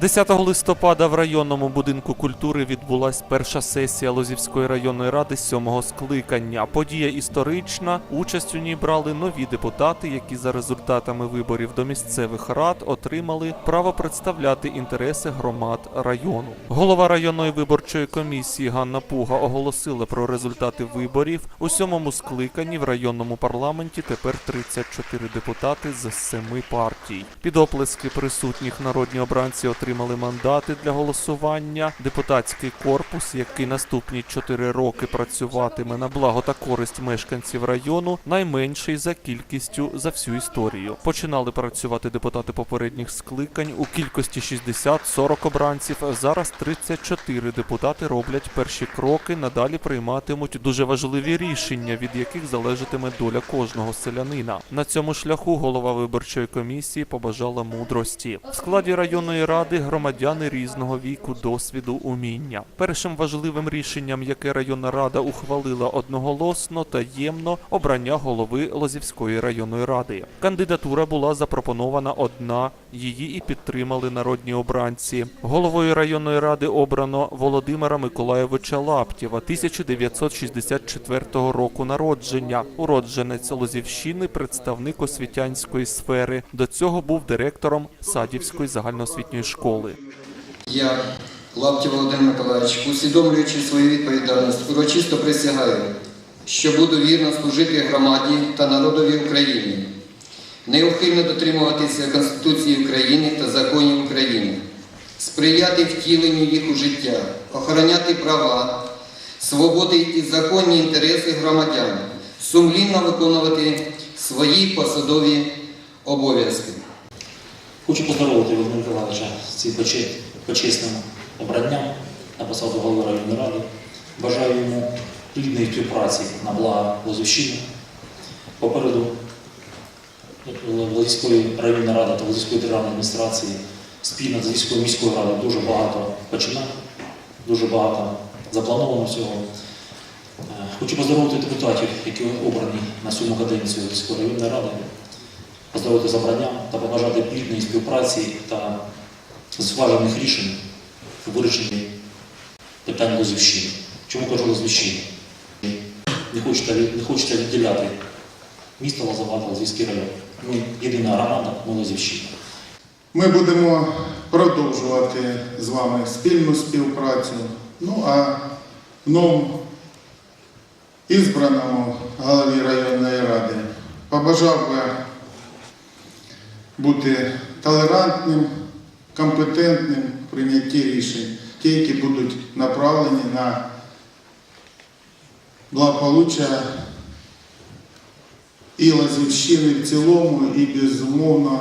10 листопада в районному будинку культури відбулась перша сесія Лозівської районної ради сьомого скликання. Подія історична. Участь у ній брали нові депутати, які за результатами виборів до місцевих рад отримали право представляти інтереси громад району. Голова районної виборчої комісії Ганна Пуга оголосила про результати виборів. У сьомому скликанні в районному парламенті тепер 34 депутати з семи партій. Під оплески присутніх народні обранці отримали мандати для голосування. Депутатський корпус, який наступні 4 роки працюватиме на благо та користь мешканців району, найменший за кількістю за всю історію. Починали працювати депутати попередніх скликань у кількості 60-40 обранців. Зараз 34 депутати роблять перші кроки. Надалі прийматимуть дуже важливі рішення, від яких залежатиме доля кожного селянина. На цьому шляху голова виборчої комісії побажала мудрості. В складі районної ради громадяни різного віку, досвіду, уміння. Першим важливим рішенням, яке районна рада ухвалила одноголосно таємно обрання голови Лозівської районної ради. Кандидатура була запропонована одна. Її і підтримали народні обранці. Головою районної ради обрано Володимира Миколаєвича Лаптєва, 1964 року народження, уродженець Лозівщини, представник освітянської сфери. До цього був директором Садівської загальноосвітньої школи. Я, Лаптів Володимир Миколаївич, усвідомлюючи свою відповідальність, урочисто присягаю, що буду вірно служити громаді та народові України, неухильно дотримуватися Конституції України та законів України, сприяти втіленню їх у життя, охороняти права, свободи і законні інтереси громадян, сумлінно виконувати свої посадові обов'язки. Хочу поздоровити Володимира Миколаївича з цим почесним обранням на посаду голови районної ради. Бажаю йому плідної співпраці на благо Лозівщини. Попереду Лозівської районної ради та Лозівської державної адміністрації спільно з Лозівською міською радою дуже багато починань, дуже багато заплановано всього. Е, Хочу поздоровити депутатів, які обрані на сьому каденцію Лозівської районної ради поздоровити з обранням та побажати плідної співпраці та зважених рішень у вирішенні питань Лозівщини. Чому кажу Лозівщини? Не хочеться, не хочеться відділяти місто Лозова та Лозівський район. Ми єдина громада, ми Лозівщина. Ми будемо продовжувати з вами спільну співпрацю. Ну а новому ізбраному голові районної ради побажав би бути толерантним, компетентним в прийнятті рішень, ті, які будуть направлені на благополуччя і Лазівщини в цілому, і безумовно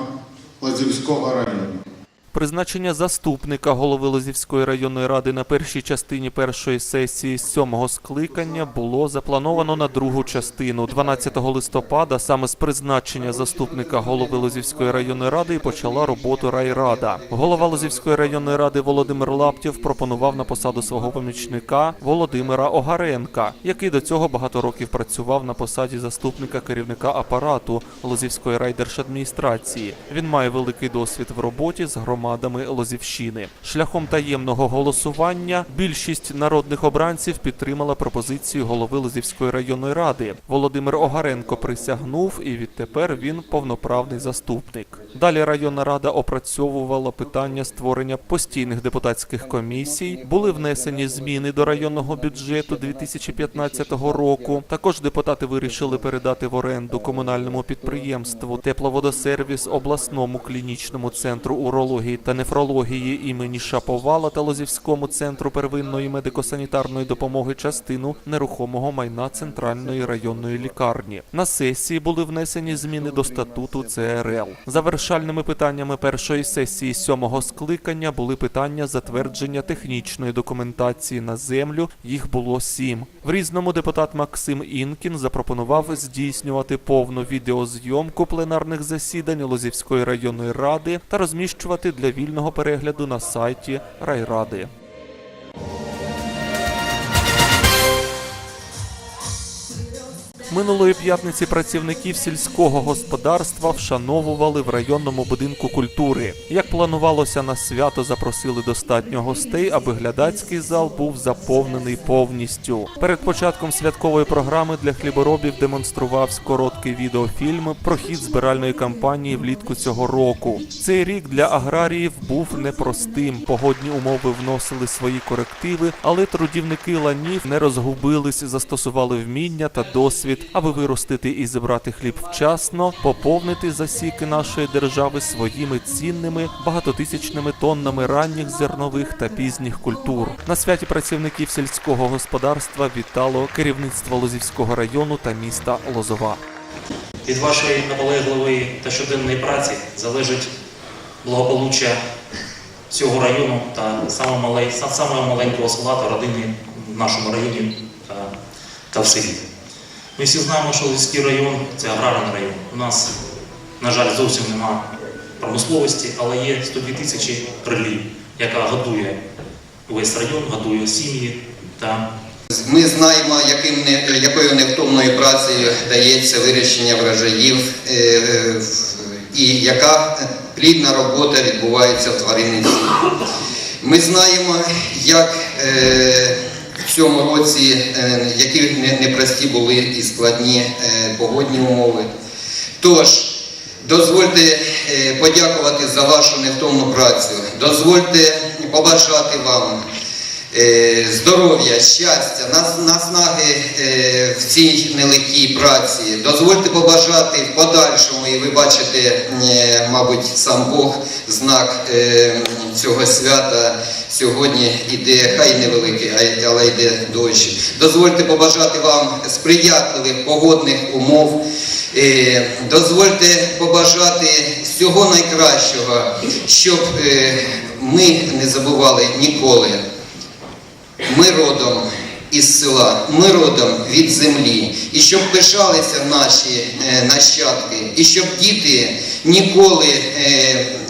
Лазівського району. Призначення заступника голови Лозівської районної ради на першій частині першої сесії сьомого скликання було заплановано на другу частину 12 листопада. Саме з призначення заступника голови Лозівської районної ради і почала роботу райрада. Голова Лозівської районної ради Володимир Лаптєв пропонував на посаду свого помічника Володимира Огаренка, який до цього багато років працював на посаді заступника керівника апарату Лозівської райдержадміністрації. Він має великий досвід в роботі з громадами Лозівщини. Шляхом таємного голосування більшість народних обранців підтримала пропозицію голови Лозівської районної ради. Володимир Огаренко присягнув, і відтепер він повноправний заступник. Далі районна рада опрацьовувала питання створення постійних депутатських комісій. Були внесені зміни до районного бюджету 2015 року. Також депутати вирішили передати в оренду комунальному підприємству тепловодосервіс обласному клінічному центру урології та нефрології імені Шаповала та Лозівському центру первинної медико-санітарної допомоги частину нерухомого майна центральної районної лікарні. На сесії були внесені зміни до статуту ЦРЛ. Завершальними питаннями першої сесії сьомого скликання були питання затвердження технічної документації на землю. Їх було сім. В різному депутат Максим Інкін запропонував здійснювати повну відеозйомку пленарних засідань Лозівської районної ради та розміщувати для вільного перегляду на сайті райради. Минулої п'ятниці працівників сільського господарства вшановували в районному будинку культури. Як планувалося на свято, запросили достатньо гостей, аби глядацький зал був заповнений повністю. Перед початком святкової програми для хліборобів демонструвався короткий відеофільм про хід збиральної кампанії влітку цього року. Цей рік для аграріїв був непростим. Погодні умови вносили свої корективи, але трудівники ланів не розгубились, застосували вміння та досвід, аби виростити і зібрати хліб вчасно, поповнити засіки нашої держави своїми цінними багатотисячними тоннами ранніх зернових та пізніх культур. На святі працівників сільського господарства вітало керівництво Лозівського району та міста Лозова. Від вашої наполегливої та щоденної праці залежить благополуччя всього району та самого маленького села та родини в нашому районі та, та в селі. Ми всі знаємо, що Львівський район це аграрний район. У нас, на жаль, зовсім нема промисловості, але є 102 тисячі крилів, яка годує весь район, годує сім'ї та Ми знаємо, яким не, якою невтомною працею дається вирішення врожаїв е, е, і яка плідна робота відбувається в тваринництві. Ми знаємо, як е, цьому році, е, які не- непрості були і складні е, погодні умови. Тож, дозвольте е, подякувати за вашу невтомну працю. Дозвольте побажати вам здоров'я, щастя, нас- наснаги в цій нелегкій праці. Дозвольте побажати в подальшому, і ви бачите, мабуть, сам Бог знак цього свята. Сьогодні іде, хай невеликий, але йде дощ. Дозвольте побажати вам сприятливих погодних умов. Е, Дозвольте побажати всього найкращого, щоб е, ми не забували ніколи. Ми родом із села, ми родом від землі, і щоб пишалися наші е, нащадки, і щоб діти ніколи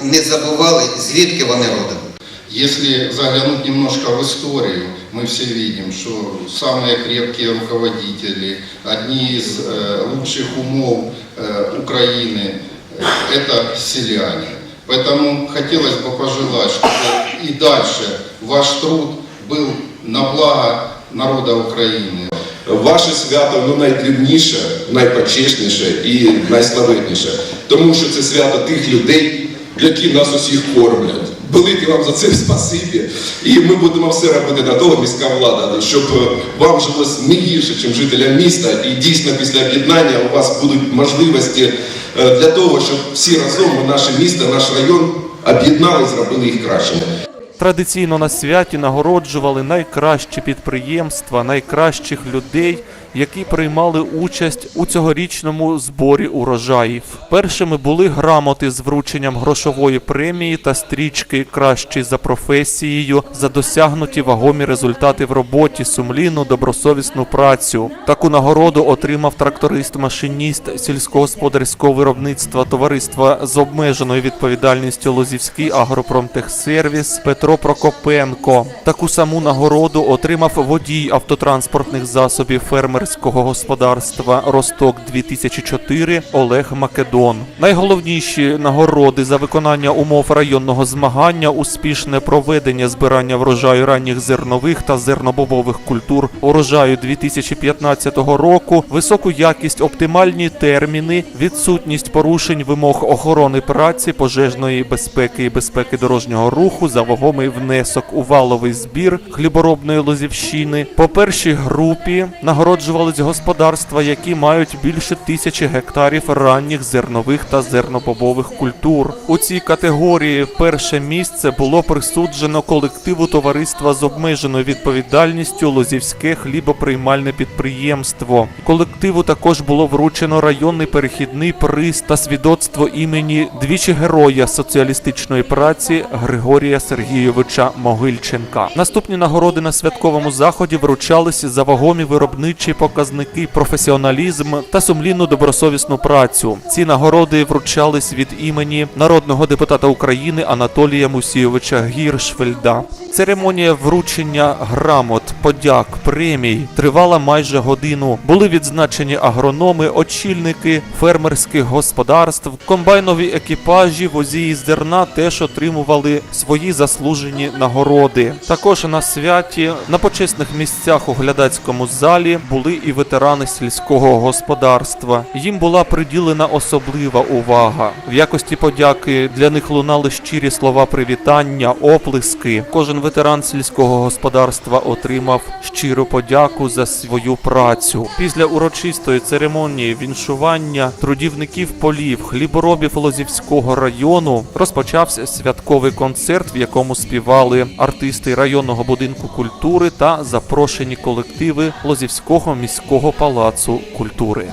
не забували, звідки вони родом. Если заглянуть немножко в историю, мы все видим, что самые крепкие руководители, одни из э, лучших умов э, Украины, э, это селяне. Поэтому хотелось бы пожелать, чтобы и дальше ваш труд был на благо народа Украины. Ваше свято ну, найдрібніше, найпочесніше і найславетніше, тому що це свято тих людей, які нас усіх кормлять. Велике вам за це спасибі. І ми будемо все робити для того, міська влада, щоб е, вам жилось не гірше, ніж жителям міста. І дійсно після об'єднання у вас будуть можливості е, для того, щоб всі разом наше місто, наш район об'єднали, зробили їх кращими. Традиційно на святі нагороджували найкращі підприємства, найкращих людей, які приймали участь у цьогорічному зборі урожаїв. Першими були грамоти з врученням грошової премії та стрічки кращий за професією за досягнуті вагомі результати в роботі, сумлінну, добросовісну працю. Таку нагороду отримав тракторист-машиніст сільськогосподарського виробництва товариства з обмеженою відповідальністю Лозівський агропромтехсервіс Петро Прокопенко. Таку саму нагороду отримав водій автотранспортних засобів фермерського господарства Росток 2004 Олег Македон. Найголовніші нагороди за виконання умов районного змагання, успішне проведення збирання врожаю ранніх зернових та зернобобових культур урожаю 2015 року, високу якість, оптимальні терміни, відсутність порушень вимог охорони праці, пожежної безпеки і безпеки дорожнього руху за вагомий внесок у валовий збір хліборобної лозівщини. По першій групі нагороджувались господарства, які мають більше тисячі гектарів ранніх зернових та зернобобових культур. У цій категорії перше місце було присуджено колективу товариства з обмеженою відповідальністю Лозівське хлібоприймальне підприємство. Колективу також було вручено районний перехідний приз та свідоцтво імені двічі героя соціалістичної праці Григорія Сергійовича Могильченка. Наступні нагороди на святковому заході вручалися за вагомі виробничі показники професіоналізм та сумлінну добросовісну працю. Ці нагороди вручались від імені народного депутата України Анатолія Мусійовича Гіршфельда. Церемонія вручення грамот, подяк, премій тривала майже годину. Були відзначені агрономи, очільники фермерських господарств, комбайнові екіпажі, возії зерна теж отримували свої заслужені нагороди. Також на святі на почесних місцях у глядацькому залі були і ветерани сільського господарства. Їм була приділена особлива увага. В якості подяки для них лунали щирі слова привітання, оплески. Кожен ветеран сільського господарства отримав щиру подяку за свою працю. Після урочистої церемонії віншування трудівників полів, хліборобів Лозівського району розпочався святковий концерт, в якому співали артисти районного будинку культури та запрошені колективи Лозівського міського палацу культури.